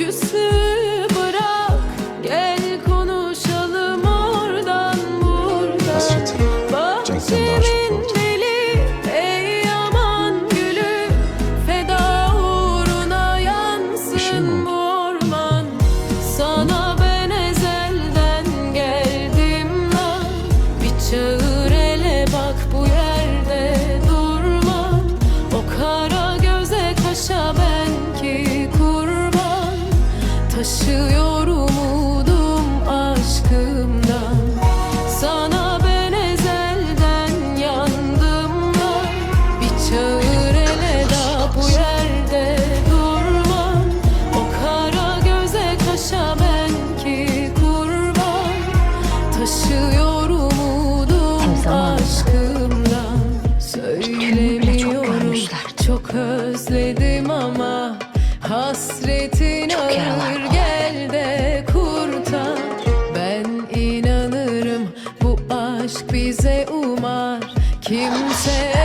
Küsse Taşıyor umudum aşkımdan. Sana ben ezelden yandım var Bir çağır ele da bu yerde durma O kara göze kaşa ben ki kurban. Taşıyor umudum aşkımdan. Söylemiyorum. Çok özledim ama Hasretin ağır aşk bize umar. Kimse